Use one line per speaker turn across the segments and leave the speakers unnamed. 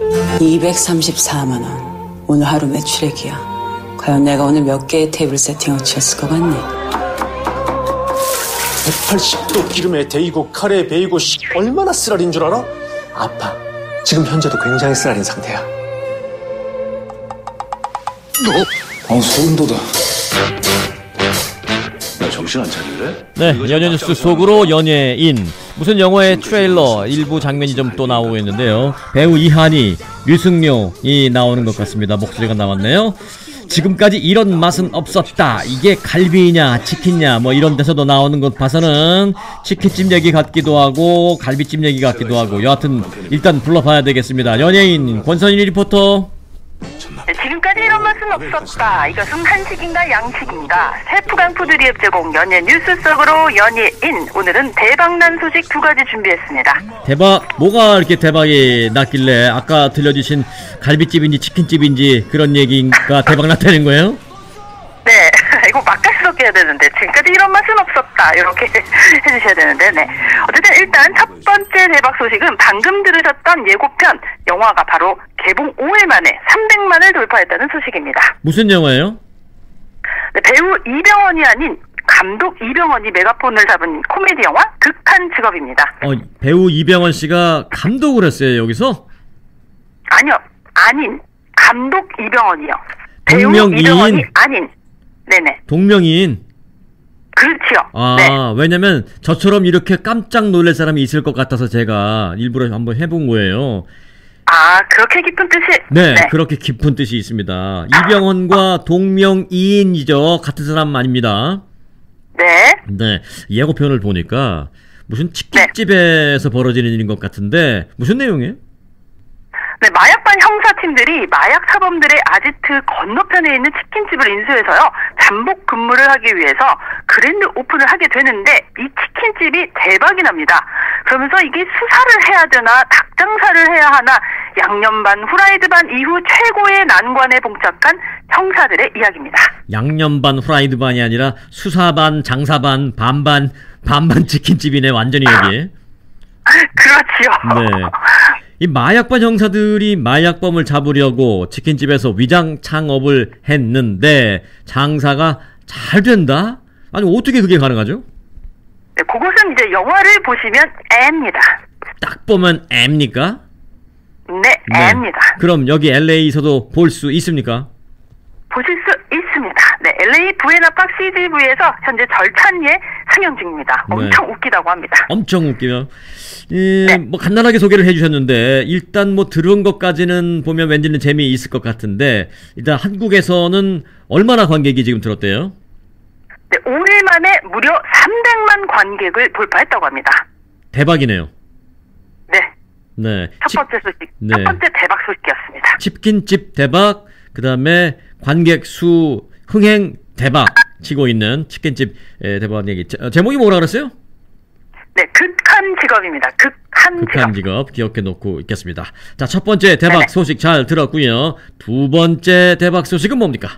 234만 원. 오늘 하루 매출액이야. 과연 내가 오늘 몇 개의 테이블 세팅을 쳤을 것 같니?
180도 기름에 데이고 카레에 베이고 씨, 얼마나 쓰라린 줄 알아? 아파. 지금 현재도 굉장히 쓰라린 상태야.
어, 소름 돋아. 야, 정신 안 차릴래?
네, 연예 뉴스 속으로 연예인 무슨 영화의 트레일러 일부 장면이 좀 또 나오고 있는데요. 배우 이한이, 류승룡이 나오는 것 같습니다. 목소리가 나왔네요. 지금까지 이런 맛은 없었다. 이게 갈비냐, 치킨냐, 뭐 이런 데서도 나오는 것 봐서는 치킨집 얘기 같기도 하고 갈비집 얘기 같기도 하고 여하튼 일단 불러봐야 되겠습니다. 연예인 권선일 리포터.
없었다. 이것은 한식인가 양식인가. 셰프강 푸드리앱 제공 연예 뉴스 속으로 연예인. 오늘은 대박난 소식 두 가지 준비했습니다.
대박 뭐가 이렇게 대박이 났길래 아까 들려주신 갈비집인지 치킨집인지 그런 얘기가 대박 났다는 거예요?
네, 이거 맛깔스럽게 해야 되는데 지금까지 이런 맛은 없었다. 이렇게 해주셔야 되는데, 네. 어쨌든 일단 첫 번째 대박 소식은 방금 들으셨던 예고편 영화가 바로 개봉 5일 만에 300만을 돌파했다는 소식입니다.
무슨 영화예요?
네, 배우 이병헌이 아닌 감독 이병헌이 메가폰을 잡은 코미디 영화 극한 직업입니다.
어, 배우 이병헌 씨가 감독을 했어요 여기서?
아니요, 아닌 감독 이병헌이요. 배우
동명이인?
이병헌이 아닌. 네네,
동명이인.
그렇지요.
아
네,
왜냐면 저처럼 이렇게 깜짝 놀랄 사람이 있을 것 같아서 제가 일부러 한번 해본 거예요.
아 그렇게 깊은 뜻이.
네, 그렇게 깊은 뜻이 있습니다. 이병헌과 동명이인이죠. 같은 사람 아닙니다.
네,
네, 예고편을 보니까 무슨 치킨집에서 벌어지는 일인 것 같은데 무슨 내용이에요?
네 마약반 형사팀들이 마약 사범들의 아지트 건너편에 있는 치킨집을 인수해서요 잠복 근무를 하기 위해서 그랜드 오픈을 하게 되는데 이 치킨집이 대박이 납니다. 그러면서 이게 수사를 해야 되나 닭장사를 해야 하나 양념 반 후라이드 반 이후 최고의 난관에 봉착한 형사들의 이야기입니다.
양념 반 후라이드 반이 아니라 수사 반 장사 반 반반 반반 치킨집이네 완전히 여기.
그렇지요.
네. 이 마약반 형사들이 마약범을 잡으려고 치킨집에서 위장 창업을 했는데 장사가 잘 된다? 아니 어떻게 그게 가능하죠?
네, 그것은 이제 영화를 보시면 M입니다.
딱 보면 M입니까?
네, M입니다.
그럼 여기 LA에서도 볼 수 있습니까?
보실 수 있습니다. 네, LA 부에나팍 CGV에서 현재 절찬리에 상영 중입니다.
네.
엄청 웃기다고 합니다.
엄청 웃기면 이, 뭐 간단하게 소개를 해주셨는데 일단 뭐 들은 것까지는 보면 왠지는 재미 있을 것 같은데 일단 한국에서는 얼마나 관객이 지금 들었대요?
네, 5일 만에 무려 300만 관객을 돌파했다고 합니다.
대박이네요.
네,
네.
첫 번째 소식,
네.
첫 번째 대박 소식이었습니다.
치킨집 대박, 그 다음에 관객 수 흥행 대박 치고 있는 치킨집 에, 대박 얘기. 제, 어, 제목이 뭐라 그랬어요?
네, 극한 직업입니다. 극한
극한
직업.
직업 기억해 놓고 있겠습니다. 자, 첫 번째 대박
네네.
소식 잘 들었고요. 두 번째 대박 소식은 뭡니까?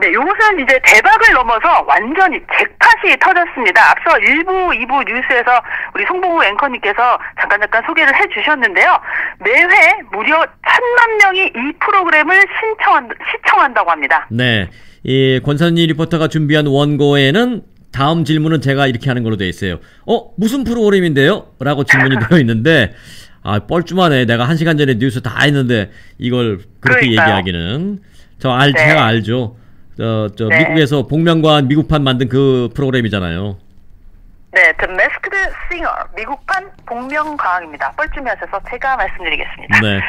네, 요것은 이제 대박을 넘어서 완전히 잭팟이 터졌습니다. 앞서 1부, 2부 뉴스에서 우리 송봉우 앵커님께서 잠깐 잠깐 소개를 해주셨는데요. 매회 무려 천만 명이 이 프로그램을 신청한, 시청한다고 합니다.
네. 이 권선희 리포터가 준비한 원고에는 다음 질문은 제가 이렇게 하는 걸로 되어 있어요. 어, 무슨 프로그램인데요? 라고 질문이 되어 있는데, 아, 뻘쭘하네. 내가 한 시간 전에 뉴스 다 했는데, 이걸 그렇게
그러니까요.
얘기하기는. 저 알,
네.
제가 알죠. 저, 저,
네.
미국에서 복면관 미국판 만든 그 프로그램이잖아요.
네, The Masked Singer, 미국판 복면가왕입니다. 뻘쭘히 하셔서 제가 말씀드리겠습니다.
네.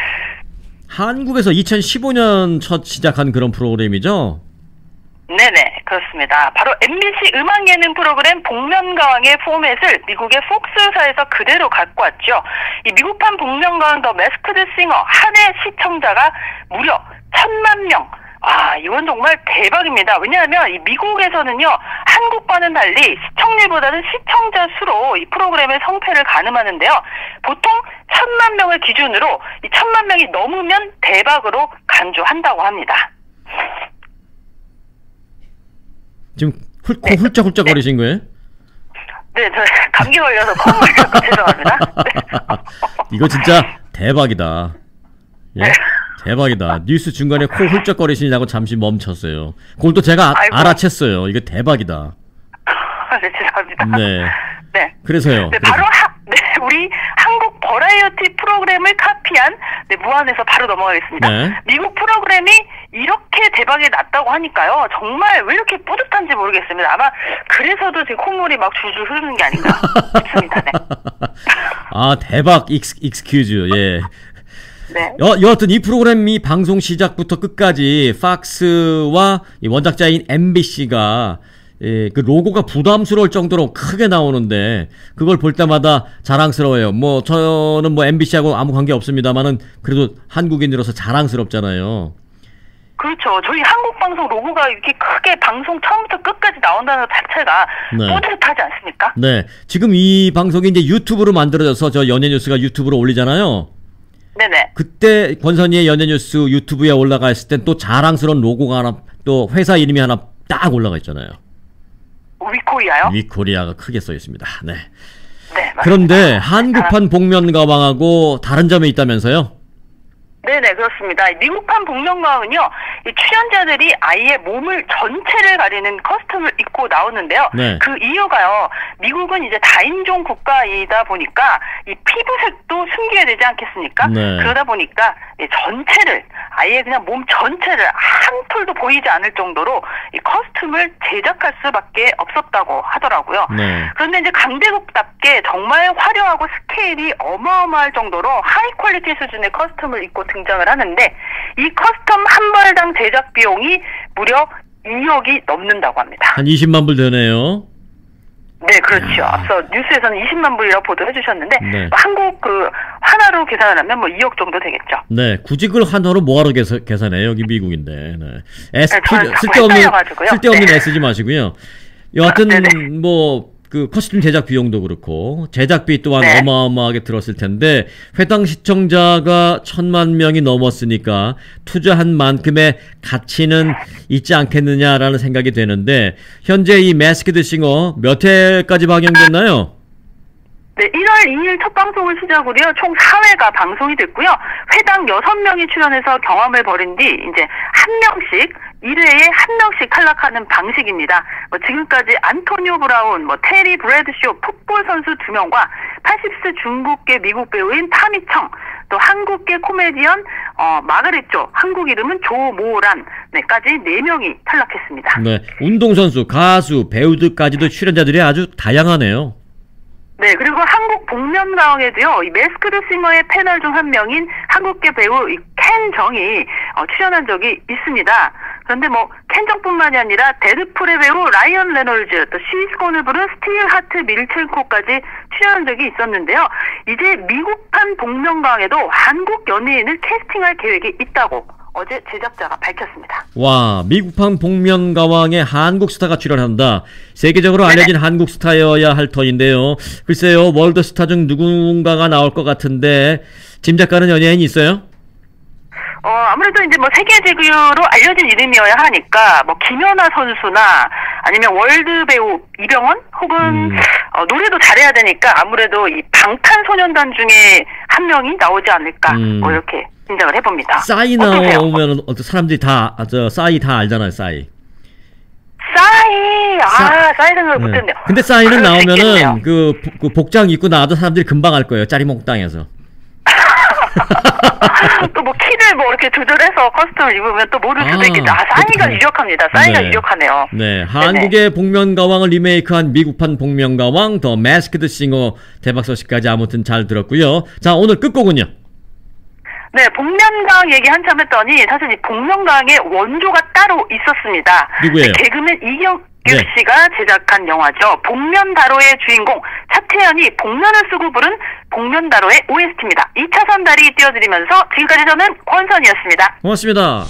한국에서 2015년 첫 시작한 그런 프로그램이죠?
네네, 그렇습니다. 바로 MBC 음악 예능 프로그램 복면가왕의 포맷을 미국의 폭스사에서 그대로 갖고 왔죠. 이 미국판 복면가왕 더 매스크드 싱어 한 해 시청자가 무려 천만 명. 아, 이건 정말 대박입니다. 왜냐하면 이 미국에서는요, 한국과는 달리 시청률보다는 시청자 수로 이 프로그램의 성패를 가늠하는데요. 보통 천만 명을 기준으로 이 천만 명이 넘으면 대박으로 간주한다고 합니다.
지금 훌, 코 훌쩍훌쩍 거리신 거예요?
네, 저 감기 걸려서 콧물 죄송합니다. 네.
이거 진짜 대박이다. 예? 대박이다. 뉴스 중간에 코 훌쩍거리시냐고 잠시 멈췄어요. 그걸 또 제가 아-
아이고.
알아챘어요. 이거 대박이다.
네, 죄송합니다.
네.
네.
그래서요.
네, 바로 하, 네, 우리 버라이어티 프로그램을 카피한 네, 무한에서 바로 넘어가겠습니다.
네.
미국 프로그램이 이렇게 대박이 났다고 하니까요. 정말 왜 이렇게 뿌듯한지 모르겠습니다. 아마 그래서도 지금 콧물이 막 줄줄 흐르는 게 아닌가 싶습니다. 네.
아 대박 익스, 익스큐즈 예.
네.
여, 여하튼 이 프로그램이 방송 시작부터 끝까지 팍스와 이 원작자인 MBC가 예, 그 로고가 부담스러울 정도로 크게 나오는데 그걸 볼 때마다 자랑스러워요. 뭐 저는 뭐 MBC하고 아무 관계 없습니다만은 그래도 한국인으로서 자랑스럽잖아요.
그렇죠. 저희 한국 방송 로고가 이렇게 크게 방송 처음부터 끝까지 나온다는 것 자체가
네.
뿌듯하지 않습니까?
네, 지금 이 방송이 이제 유튜브로 만들어져서 저 연예뉴스가 유튜브로 올리잖아요.
네네.
그때 권선희의 연예뉴스 유튜브에 올라가 있을 땐 또 자랑스러운 로고가 하나 또 회사 이름이 하나 딱 올라가 있잖아요.
위코리아요?
위코리아가 크게 써 있습니다. 네.
네. 맞습니다.
그런데 한국판 복면 가방하고 다른 점이 있다면서요?
네네 그렇습니다. 이 미국판 복면가왕은요 이 출연자들이 아예 몸을 전체를 가리는 커스텀을 입고 나오는데요.
네.
그 이유가요 미국은 이제 다인종 국가이다 보니까 이 피부색도 숨겨야 되지 않겠습니까?
네.
그러다 보니까 이 전체를 아예 그냥 몸 전체를 한 톨도 보이지 않을 정도로 이 커스텀을 제작할 수밖에 없었다고 하더라고요.
네.
그런데 이제 강대국답게 정말 화려하고 스케일이 어마어마할 정도로 하이 퀄리티 수준의 커스텀을 입고 등장을 하는데 이 커스텀 한 벌당 제작 비용이 무려 2억이 넘는다고 합니다.
한 20만 불 되네요.
네, 그렇죠. 앞서 뉴스에서는 20만 불이라고 보도해 주셨는데
네.
한국 그 하나로 계산을 하면 뭐 2억 정도 되겠죠.
네, 굳이 그걸 한화로 뭐하러 계산, 계산해요? 여기 미국인데. 네. S,
네, 저는 자꾸
쓸데없는. 쓸데없는
네.
애 쓰지 마시고요. 여하튼,
아.
뭐, 그 커스튬 제작 비용도 그렇고, 제작비 또한
네.
어마어마하게 들었을 텐데, 회당 시청자가 천만 명이 넘었으니까, 투자한 만큼의 가치는 있지 않겠느냐라는 생각이 되는데, 현재 이 매스크드 싱어 몇 회까지 방영됐나요?
네, 1월 2일 첫 방송을 시작으로요, 총 4회가 방송이 됐고요. 회당 6명이 출연해서 경험을 벌인 뒤, 이제 한 명씩, 1회에 한 명씩 탈락하는 방식입니다. 뭐 지금까지 안토니오 브라운, 뭐 테리 브래드쇼 풋볼 선수 2명과 80세 중국계 미국 배우인 타미청, 또 한국계 코미디언, 어, 마가렛조, 한국 이름은 조모란, 네까지 4명이 탈락했습니다.
네. 운동선수, 가수, 배우들까지도 출연자들이 아주 다양하네요.
네, 그리고 한국 복면가왕에도요, 이 매스크드 싱어의 패널 중 한 명인 한국계 배우 이 켄정이 어, 출연한 적이 있습니다. 그런데 뭐 켄정뿐만이 아니라 데드풀의 배우 라이언 레놀즈, 또 시스콘을 부른 스틸 하트 밀첸코까지 출연한 적이 있었는데요. 이제 미국판 복면가왕에도 한국 연예인을 캐스팅할 계획이 있다고 어제 제작자가 밝혔습니다.
와, 미국판 복면 가왕에 한국 스타가 출연한다. 세계적으로 알려진 한국 스타여야 할 터인데요. 글쎄요, 월드 스타 중 누군가가 나올 것 같은데 짐작 가는 연예인이 있어요?
어, 아무래도 이제 뭐 세계적으로 알려진 이름이어야 하니까 뭐 김연아 선수나 아니면 월드 배우 이병헌 혹은
음.
어, 노래도 잘해야 되니까 아무래도 이 방탄소년단 중에 한 명이 나오지 않을까
음.
뭐 이렇게 짐작을 해봅니다.
싸이? 나오면 사람들이 다, 아, 저, 싸이 다 알잖아요, 싸이.
싸이 아
싸-
싸이 생각을
네.
못했네요.
근데 싸이는. 나오면은 그, 복- 그 복장 입고 나와도 사람들이 금방 알 거예요, 짜리몽땅에서.
또 뭐 키를 뭐 이렇게 조절해서 커스텀을 입으면 또 모를 수도
아.
아 싸이가
그렇구나.
유력합니다. 싸이가
네.
유력하네요.
네, 한국의 복면가왕을 리메이크한 미국판 복면가왕 더 매스크드 싱어 대박 소식까지 아무튼 잘 들었고요. 자, 오늘 끝곡은요.
네, 복면가왕 얘기 한참 했더니 사실 이 복면가왕의 원조가 따로 있었습니다.
누구예요?
개그맨 이경 규
네.
씨가 제작한 영화죠. 복면다로의 주인공 차태현이 복면을 쓰고 부른 복면다로의 OST입니다. 2차선 다리 띄워드리면서 지금까지 저는 권선이었습니다.
고맙습니다.